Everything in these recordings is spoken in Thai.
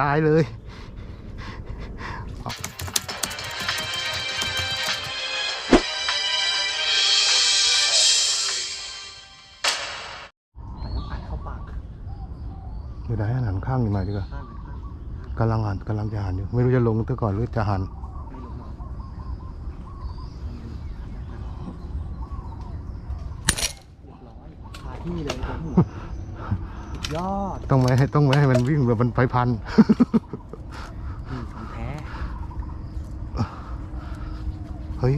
ตายเลยใส่น้ำอัดเข้าปากเดี๋ยวได้หันข้างอยู่หน่อยดีกว่าข้างกันข้างกำลังหันกำลังจะหันอยู่ไม่รู้จะลงซะก่อนหรือจะหันไม่ลงมาเรียบร้อยคาที่เลยตัวหัวสุด ยอดต้องไม่ให้ต้องไม่ให้มันวิ่งแบบมันไปพัน นี่ของแท้ เฮ้ย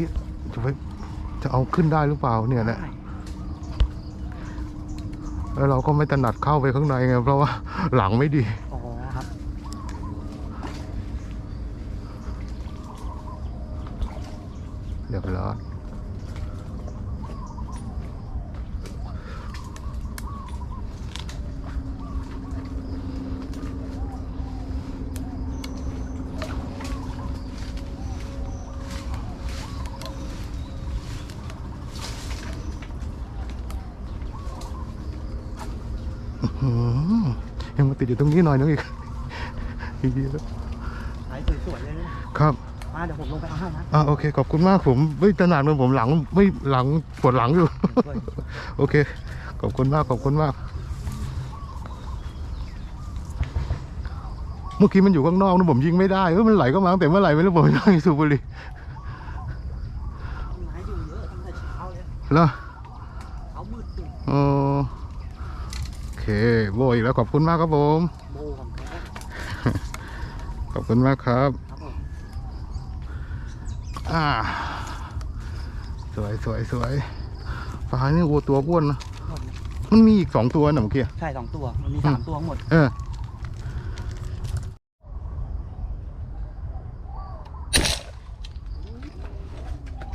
จะไปจะเอาขึ้นได้หรือเปล่าเนี่ยแหละได้แล้วเราก็ไม่ถนัดเข้าไปข้างในไง เพราะว่าหลังไม่ดี อ๋อครับ เดี๋ยวร้อนอื้อหือยังมาติด อยู่ตรงนี้หน่อยนึงอีกอีกทีแล้วสายสวยๆเลยนะครับมาเดี๋ยวผมลงไปเอาให้นะอ่าโอเคขอบคุณมากผมไม่ถนัดเลยผมหลังไม่หลังปวดหลังอยู่ช่วยโอเค ขอบคุณมากขอบคุณมาก เมื่อกี้มันอยู่ข้างนอกนะผมยิงไม่ได้เออมันไหลเข้ามาตั้งแต่เมื่อไหร่ไม่รู้ผมนั่งอยู่สูบบุหรี่ต้นไม้อยู่เยอะตั้งแต่เช้าเลยแล้วเช้ามืดตื่นเออ โอเคโบอีกแล้วขอบคุณมากครับผมโบของแท้ขอบคุณมากครับครับผมอ่าสวยสวยสวยปลานี่โอ้ตัวอ้วนนะหมดเลยมันมีอีกสองตัวนะเมื่อกี้ใช่สองตัว มันมีสามตัวทั้งหมด เออ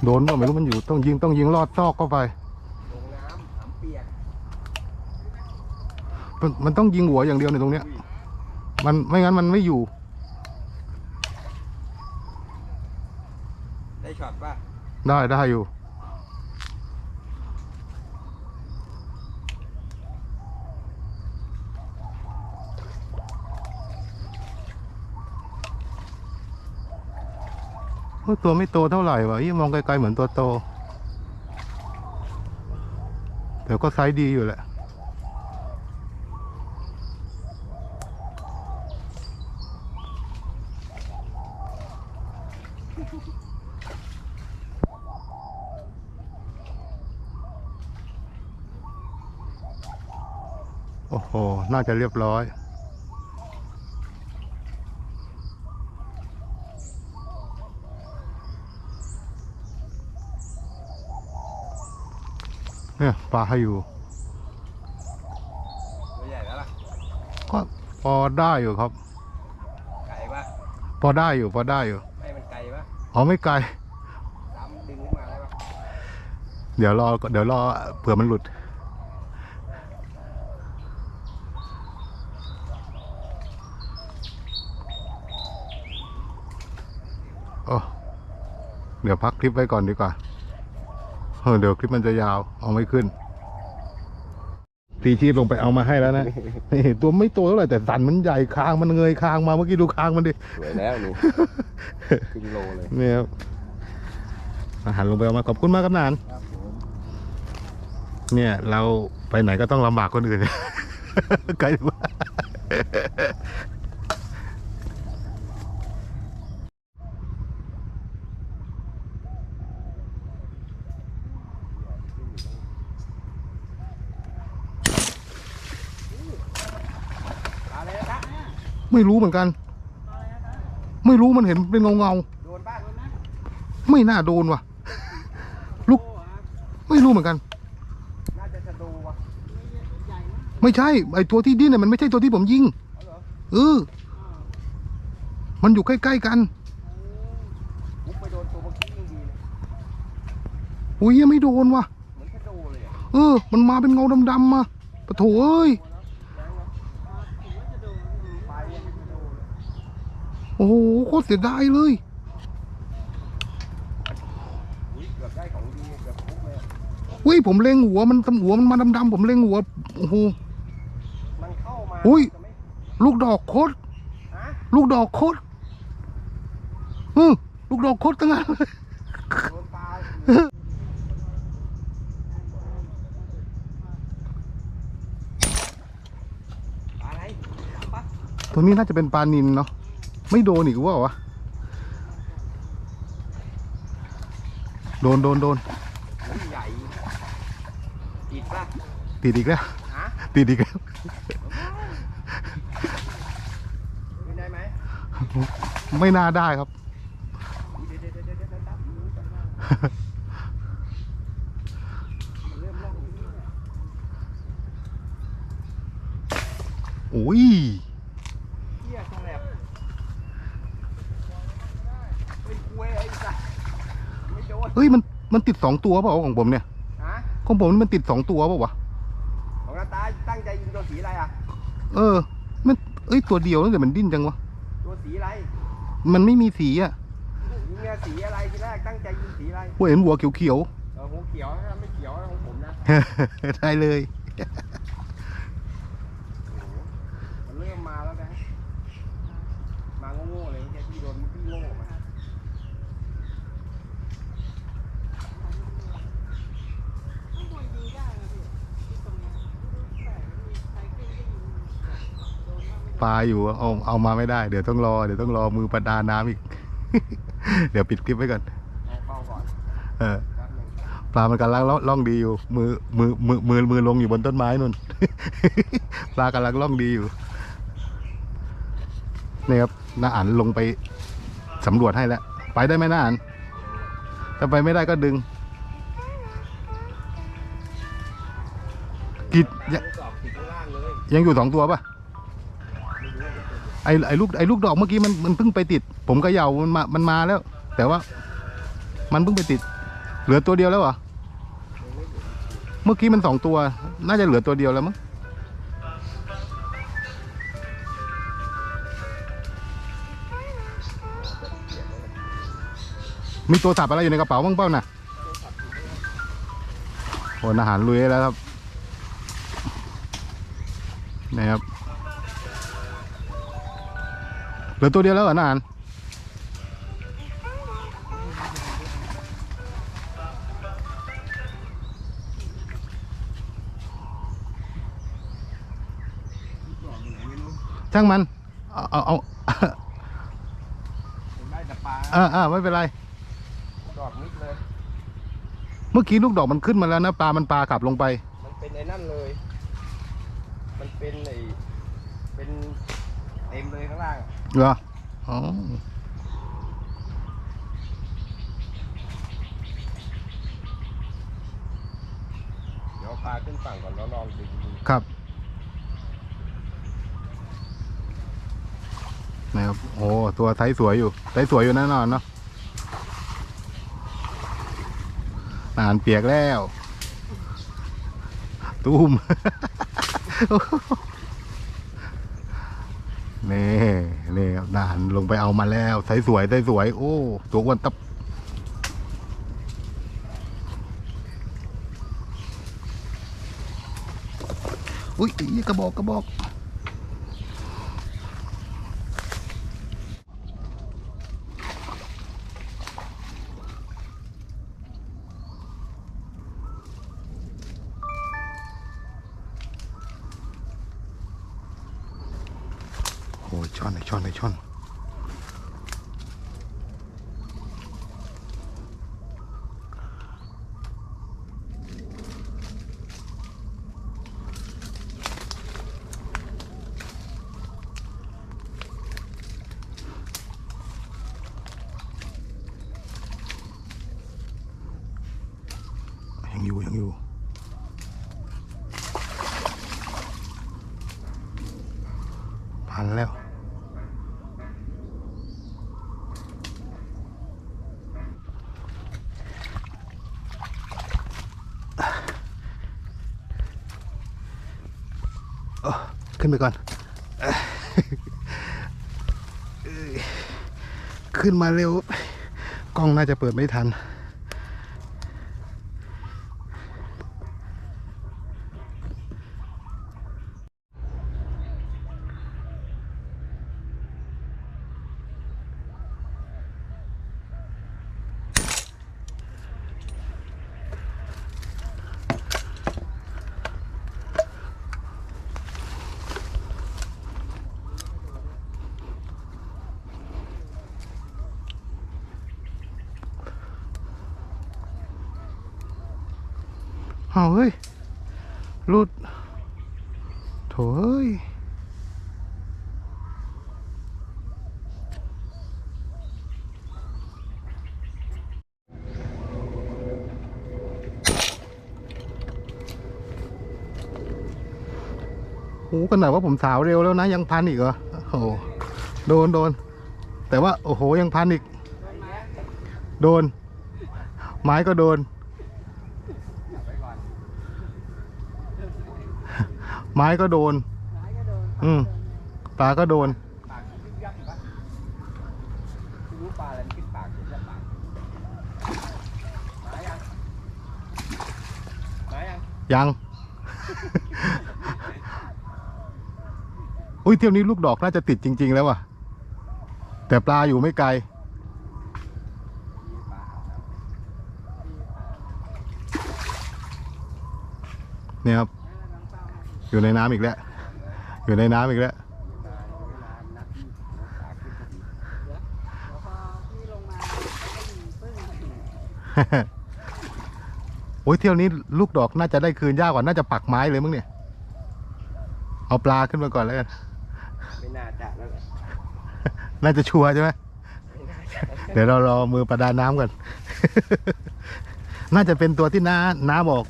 โดนก็ไม่รู้มันอยู่ต้องยิงต้องยิงลอดซอกเข้าไป ลงน้ำน้ำเปียก มันมันต้องยิงหัวอย่างเดียวในตรงเนี้ย มันไม่งั้นมันไม่อยู่ ได้ช็อตป่ะ ได้ได้อยู่โอ้ยตัวไม่โตเท่าไหร่วะยี่มองไกลๆเหมือนตัวโตแต่ก็ไซส์ดีอยู่แหละ โอ้โหน่าจะเรียบร้อย เนี่ยปลาให้อยู่ตัวใหญ่แล้วล่ะก็พอได้อยู่ครับ ไก่ป่ะพอได้อยู่พอได้อยู่ไม่มันไก่ป่ะอ๋อไม่ไกลซ้ำดึงขึ้นมาได้ป่ะเดี๋ยวรอเดี๋ยวรอเผื่อมันหลุด เดี๋ยวพักคลิปไว้ก่อนดีกว่าเออเดี๋ยวคลิปมันจะยาว เอาไม่ขึ้น ตีชีพลงไปเอามาให้แล้วนะนี่ตัวไม่โตเท่าไหร่แต่สันมันใหญ่คางมันเงยคางมาเมื่อกี้ดูคางมันดิสวยแล้วนี่ครึ่งโลเลยเนี่ยครับอาหารลงไปเอามาขอบคุณมากครับนานครับผมเนี่ย เราไปไหนก็ต้องลำบากคนอื่นไกลมาก อะไรนะจ๊ะ ไม่รู้เหมือนกัน ไม่รู้มันเห็นเป็นเงาเงาโดนบ้างโดนนะๆไม่น่าโดนว่ะ ลูก ไม่รู้เหมือนกันน่าจะจะดูว่ะใหญ่นะไม่ใช่ ไอตัวที่ดิ้นเนี่ยมันไม่ใช่ตัวที่ผมยิงเอาเหรอเออมันอยู่ใกล้ๆกันมุกไปโดนตัวเมื่อกี้ยังดีเลยอุ้ยยังไม่โดนว่ะเหมือนกระโดดเลยอะเออ มันมาเป็นเงาดำๆมาปะโถเอ้ย ไปยังไม่กระโดดเลย โอ้โหโคตรเสียดายเลยอุ้ยเกือบได้ของดีเกือบมุกเลยเฮ้ยผมเล็งหัวมันตำหัวมันมาดำๆผมเล็งหัวโอ้โหมันเข้ามาอุ้ยจะไม่ลูกดอกโคตรฮะลูกดอกโคตรอือลูกดอกโคตรตั้งงานเลยโดนปลาปลาอะไรปลาตัวนี้น่าจะเป็นปลานินเนาะ ไม่โดนอีกว่าวะ โดนโดนโดนใหญ่ติดปะติดอีกแล้ว ฮะติดอีกแล้ว ขึ้นได้ไหมไม่น่าได้ครับ เดี๋ยวเดี๋ยวเดี๋ยวเดี๋ยวเดี๋ยวเดี๋ยวมันเริ่มล่อง โอ้ย เหี้ยฉลับไอ้ยคุยไอ้สัสไม่โดนเฮ้ยมันมันติดสองตัวเปล่าวะของผมเนี่ยฮะของผมนี่มันติดสองตัวเปล่าวะของนาตาตั้งใจยิงตัวสีอะไรอะ เออ มันเอ้ยตัวเดียวแล้วแต่มันดิ้นจังวะตัวสีอะไรมันไม่มีสีอะยิงเนี่ยสีอะไรทีแรกตั้งใจยิงสีอะไรกูเห็นหัวเขียวเออหัวเขียวนะไม่เขียวนะของผมนะๆได้เลย มันเริ่มมาแล้วนะมาโง่ๆเลยแค่พี่โดนพี่โง่มา ปลาอยู่เอาเอามาไม่ได้เดี๋ยวต้องรอเดี๋ยวต้องรอมือประดาน้ำอีก เดี๋ยวปิดคลิปไว้ก่อนเอาเข้าก่อนเออแป๊บหนึงปลามันกำลังล่องล่องดีอยู่ มือมือมือมือมือลงอยู่บนต้นไม้นุ่นปลากำลังล่องดีอยู่นี่ครับน้าอันลงไปสำรวจให้แล้ว ไปได้ไหมน้าอันถ้าไปไม่ได้ก็ดึงกิดยลูกดอกติดข้างล่างเลยยังอยู่สองตัวปะ ไงไอไอลูกไอ้ลูกดอกเมื่อกี้มันมันเพิ่งไปติด ผมก็เหยามันมามันมาแล้ว แต่ว่า มันเพิ่งไปติด เหลือตัวเดียวแล้วเหรอเมื่อกี้มันสองตัว น่าจะเหลือตัวเดียวแล้วมั้งมีตัวสับอะไรอยู่ในกระเป๋าบ้างเปล่าน่ะโอนอาหารลุยแล้วครับ เหลือตัวเดียวแล้วเหรอนานลูกดอกอยู่ไหนไม่รู้ช่างมัน เอาเอาเอาเห็นได้แต่ปลาอ่าอ่าไม่เป็นไรลูกดอกนิดเลย เมื่อกี้ลูกดอกมันขึ้นมาแล้วนะ ปลามันปลากลับลงไป มันเป็นไอ้นั่นเลย มันเป็นไอ้เป็นเต็มเลยข้างล่างอะ เหรออ๋อเดี๋ยวเอาปลาขึ้นฝั่งก่อนแล้วลองดึงดูครับนะครับโอ้ตัวไซส์สวยอยู่ไซส์สวยอยู่แน่นอนเนาะนานเปียกแล้ว ตุ้ม นี่นี่ครับนานลงไปเอามาแล้วใสสวยใสสวย โอ้ตัวอ้วนตับอุ้ยกระบอกกระบอก ช่อนไอช่อนไอช่อนยังอยู่ยังอยู่พันแล้ว เอ้อ ขึ้นไปก่อน ขึ้นมาเร็ว กล้องน่าจะเปิดไม่ทัน เอาเฮ้ยรุดโถเอ้ยโอ้ขนาดว่าผมสาวเร็วแล้วนะ ยังพันอีกเหรอโอ้โหโดนโดน แต่ว่า โอ้โหยังพันอีก โดน ไม้ก็โดน ไปก่อน ไม้ก็โดน อืมปลาก็โดน ปากขึ้นยับอยู่ปะไม่รู้ปลาอะไรมันขึ้นปากขึ้นยับปากหมายังหมายังยัง อุ้ยเที่ยวนี้ลูกดอกน่าจะติดจริง ๆ แล้วว่ะ แต่ปลาอยู่ไม่ไกลปลาหาน้ำเนี่ยครับ อยู่ในน้ำอีกแล้ว อยู่ในน้ำอีกแล้วนานเวลานัดที่ปากขึ้นพอดีแล้วพอพี่ลงมาก็มีปึ้งโอ้ยเที่ยวนี้ลูกดอกน่าจะได้คืนยากกว่า น่าจะปักไม้เลยมั้งเนี่ย เอาปลาขึ้นมาก่อนแล้วกัน ไม่น่าจะแล้วแหละน่าจะชัวร์ใช่ไหมไม่น่าจะเดี๋ยวเรารอมือประดาน้ำก่อน น่าจะเป็นตัวที่น้าน้าบอก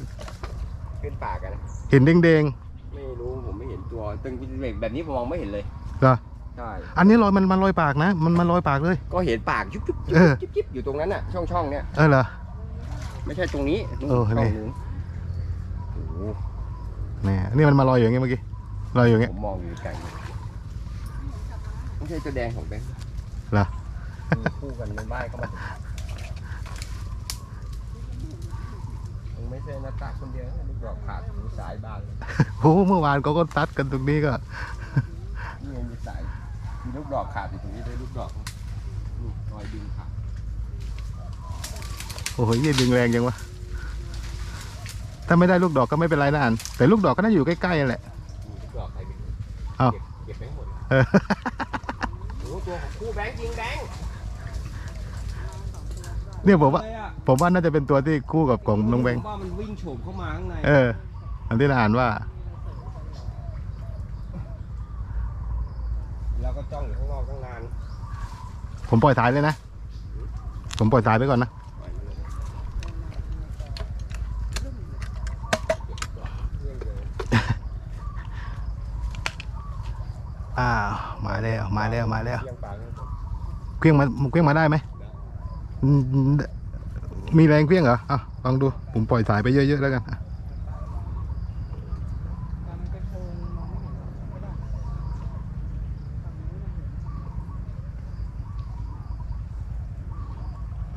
ขึ้นปากกันนะเห็นเด้งไม่รู้ผมไม่เห็น ตัวตึงเป็นแบบนี้ผมมองไม่เห็นเลยๆเหรอใช่อันนี้รอยมันมันรอยปากนะ มันมันรอยปากเลย ก็เห็นปากยุบยุบเออ ยิบยิบอยู่ตรงนั้นน่ะช่องช่องๆเนี่ยเออเหรอ ไม่ใช่ตรงนี้นู่นเออช่องนี่นู้นโอ้โหเนี่ยนี่มันมาลอยอยู่อย่างเงี้ยเมื่อกี้ลอยอยู่อย่างเงี้ย ผมมองอยู่ไกลไม่ใช่ตัวแดงของแบงค์เหรอคู่กันในบ้านก็มามึง ไม่ใช่หน้าตาคนเดียวนะลูกดอกขาดมีสายบานเลยโอ้เมื่อวานเขาก็ตัดกันตรงนี้ก็นี่ยังมีสายมีลูกดอกขาดอยู่ตรงนี้ด้วยลูกดอกนี่รอยดึงขาดโอ้โหยี่ดึงแรงจังวะถ้าไม่ได้ลูกดอกก็ไม่เป็นไรนะอันแต่ลูกดอกก็น่าจะอยู่ใกล้ๆนั่นแหละมีลูกดอกใครเป็นอ้าวเก็บเก็บแบงค์หมดเลยเออโอ้โหตัวของคู่แบงค์ยิงแบงค์ เนี่ยผมว่าเลยอะผมว่าน่าจะเป็นตัวที่คู่กับของน้องแบงค์ว่ามันวิ่งโฉบเข้ามาข้างในเออ อันที่น่าอ่านว่าแล้วก็จ้องอยู่ข้างนอกตั้งนานผมปล่อยสายเลยนะ ผมปล่อยสายไปก่อนนะปล่อยมันเลยเรื่องเดียวอ้าว มาแล้ว มาแล้ว มาแล้วเลี้ยงปลาให้ผมเครื่องมาเครื่องมาได้ไหมอื มีแรงเครื่องเหรออะลองดู ผมปล่อยสายไปเยอะ ๆ แล้วกัน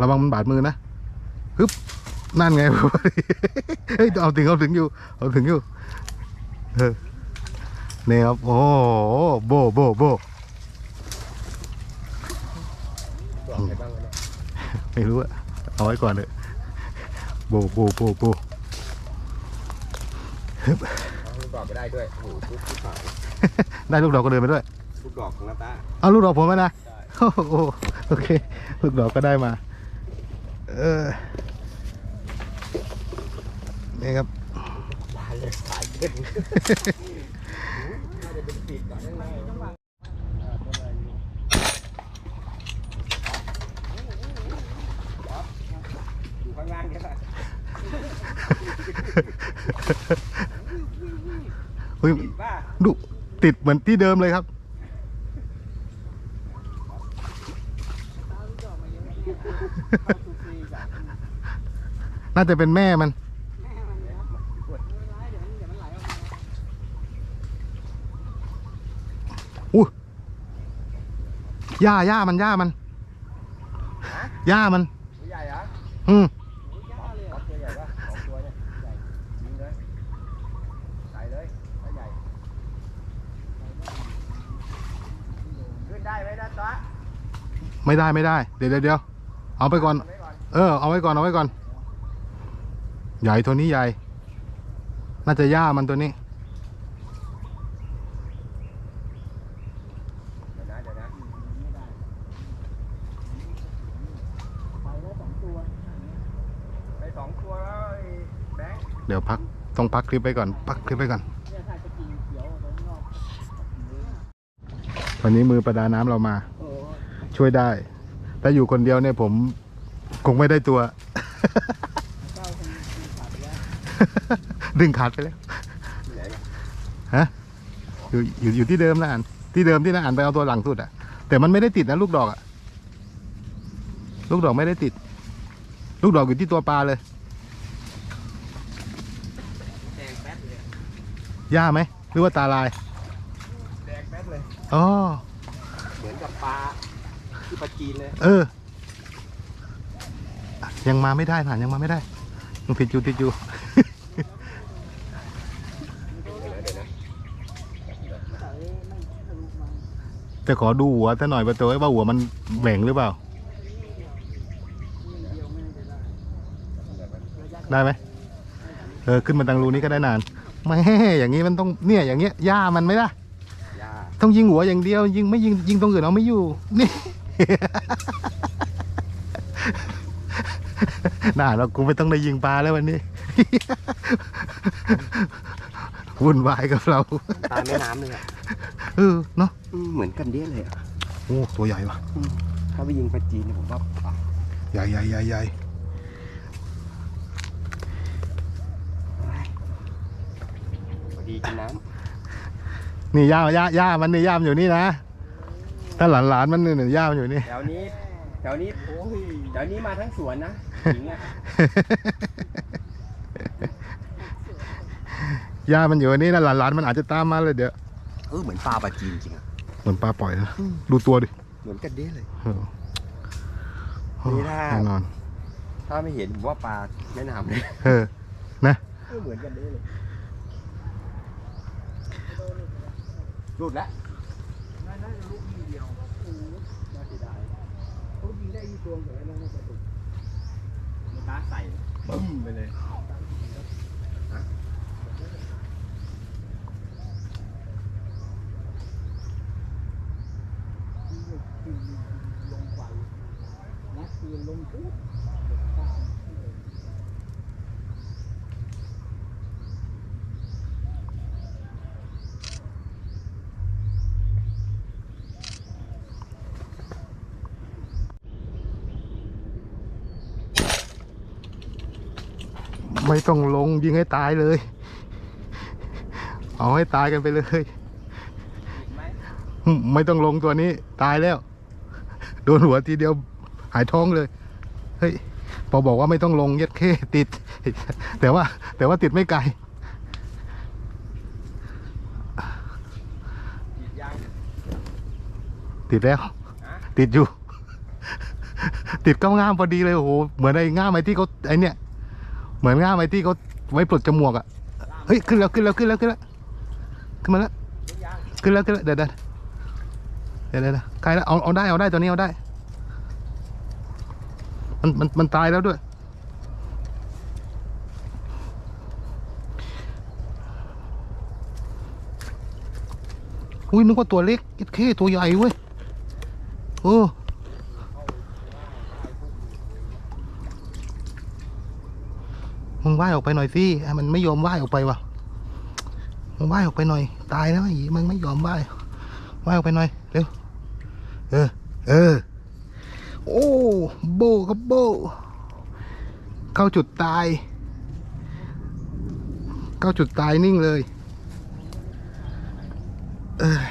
ระวังมันบาดมือนะฮึบนั่นไงเฮ้ยเอาถึงเอาถึงอยู่ เอาถึงอยู่เออนี่ยครับ โอ้โบโบโบ ไรบ้างวะเนี่ยไม่รู้อะเอาไว้ก่อนเลยโบโบโบโบเอาลูกดอกก็ได้ด้วยโอ้โหลูกที่ฝ่ายได้ลูกดอกก็เดินไปด้วยลูกดอกของนาตาเอาลูกดอกผมมานะได้โอ้โหโอเคลูกดอกก็ได้มา เออนี่ครับตายเลยสายเก็บน่าจะเป็นปีกก่อนข้างในอ่าตัวอะไรอยู่อยู่ข้างล่างเนี่ยแหละ เฮ้ยติดป่ะดูติดเหมือนที่เดิมเลยครับตาลูกดอกมาเยอะเนี่ยเข้าซูซีจ้ะน่าจะเป็นแม่มันแม่มันเนาะไม่เป็นไรเดี๋ยวมันเดี๋ยวมันไหลออกมาอู้ย่าย่ามันย่ามันย่ามันตัวใหญ่เหรออืม โอ้ยย่าเลยเหร เอา อ ตัวใหญ่ป่ะสองตัวเนี่ยใหญ่ยิงเลยใส่เลยถ้าใหญ่ขึ้นได้ไหมนะต๊ะ ไม่ได้ไม่ได้ เดี๋ยวเดี๋ยวเอาไปก่อน เออ เอาไว้ก่อนเอาไว้ก่อน ใหญ่ตัวนี้ใหญ่ น่าจะย่ามันตัวนี้เดี๋ยวพัก ต้องพักคลิปไว้ก่อน พักคลิปไว้ก่อนเนี่ยถ้าจะกินเขียวเอาไปข้างนอกวันนี้มือประดาน้ำเรามา ช่วยได้แต่อยู่คนเดียวเนี่ยผมคงไม่ได้ตัวเจ้าคงกินขาดไปแล้วดึงขาดไปแล้วที่ไหนล่ะฮะอยู่อยู่อยู่ที่เดิมนะอันที่เดิมที่นะอันไปเอาตัวหลังสุดอะแต่มันไม่ได้ติดนะลูกดอกอะลูกดอกไม่ได้ติด ลูกดอกอยู่ที่ตัวปลาเลยแดงแป๊ดเลยย่าไหมหรือว่าตาลายแดงแป๊ดเลยอ๋อเหมือนกับปลา ที่ปลาจีนเลยเออ ยังมาไม่ได้ผ่านยังมาไม่ได้ยังติดอยู่ติดอยู่เดี๋ยวนะเดี๋ยวนะแต่เอ้ยไม่ทะลุมาแต่ขอดูหัวซะหน่อยประตูว่าหัวมันแหว่งหรือเปล่านี่เดียวไม่ได้ได้ระยะได้ไหมเออขึ้นมาตังรูนี้ก็ได้นานไม่อย่างนี้มันต้องเนี่ยอย่างเงี้ยย่ามันไม่ได้ยาต้องยิงหัวอย่างเดียว ยิงไม่ยิงยิงตรงอื่นเอาไม่อยู่นี่ น่าเรากูไม่ต้องได้ยิงปลาแล้ววันนี้ วุ่นวายกับเราปลาแม่น้ำเลยอะเออเนาะอืมเหมือนกันเดี้ยเลยอะโอ้ตัวใหญ่ว่ะถ้าไปยิงปลาจีนเนี่ยผมว่าปลาใหญ่ใหญ่ใหญ่ใหญ่พอดีกินน้นี่ย่าย่าย่ามันนี่ย่ามนอยู่นี่นะ ถ้าหลานหลานๆมันเนี่ยย่ามันอยู่นี่ำแถวนี้แถวนี้โอ้ยแถวนี้มาทั้งสวนนะหญิงอะย่ามันอยู่นี่นะหลานหลานๆมันอาจจะตามมาเลยเดี๋ยวเออเหมือนปลาปลาจีนจริงอะเหมือนปลาปล่อยนะดูตัวดิเหมือนกันเดี้ยเลยเออนี่ถ้าแน่นอนถ้าไม่เห็นผมว่าปลาแม่น้ำเลยเออนะเออเหมือนกันเดี้ยเลยรูดแล้วน่าจะลูกมีเดียวโอ้โหน่าเสียดาย เขายิงได้อีกตัวแต่ว่าน่าจะถูกมันตาใส่บึ้มไปเลยลงไฟนัดปืนลงปุ๊บ ไม่ต้องลงยิงให้ตายเลย เอาให้ตายกันไปเลยไหมไม่ต้องลงตัวนี้ตายแล้ว โดนหัวทีเดียวหายท้องเลย เฮ้ยพอบอกว่าไม่ต้องลงเย็ดเข้ติด แต่ว่า แต่ว่าติดไม่ไกลฉีดยางติดแล้วฮะติดอยู่ ติดก็ง่ามพอดีเลยโอ้โหเหมือนไอ้ง่ามไอ้ที่เขาไอ้เนี่ย เหมือนง่ามไอ้ที่เขาไว้ปลดจมูกอะเฮ้ยขึ้นแล้วขึ้นแล้วขึ้นแล้วขึ้นแล้วขึ้นมาแล้วขึ้นแล้วขึ้นแล้วเดี๋ยวเดี๋ยวเดี๋ยวเดี๋ยวใกลแล้วเอาเอาได้เอาได้ตัวนี้เอาได้ มันมันมันตายแล้วด้วยอุ้ยนึกว่าตัวเล็กเอ็ดเคตัวใหญ่เว้ยโอ้มึง ว่ายออกไปหน่อยสิมันไม่ยอมว่ายออกไปวะมึงว่ายออกไปหน่อย ตายแล้วไอ้ยีมันไม่ยอมว่ายว่ายออกไปหน่อยเร็วเออเออโอ้โบครับโบ เข้าจุดตาย เข้าจุดตายนิ่งเลย เอย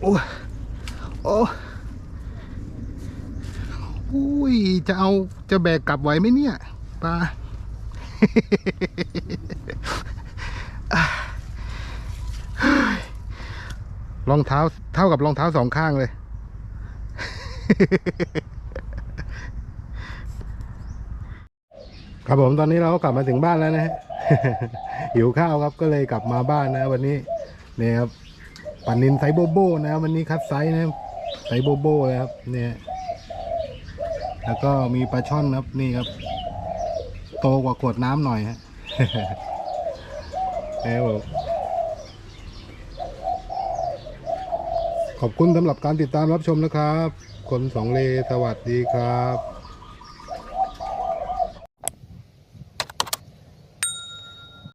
โอ้โอ้อุ้ย จะเอาจะแบกกลับไหวไหมเนี่ยปลารองเท้าเท่ากับรองเท้าสองข้างเลย ครับผมตอนนี้เราก็กลับมาถึงบ้านแล้วนะฮะหิวข้าวครับก็เลยกลับมาบ้านนะ วันนี้เนี่ยครับปันนินไซส์โบโบนะ วันนี้คัดไซส์นะไซส์โบโบเลยครับเนี่ย แล้วก็มีปลาช่อนครับนี่ครับ โตกว่าขวดน้ำหน่อยฮะแล้วขอบคุณสำหรับการติดตามรับชมนะครับ คนสองเลสวัสดีครับ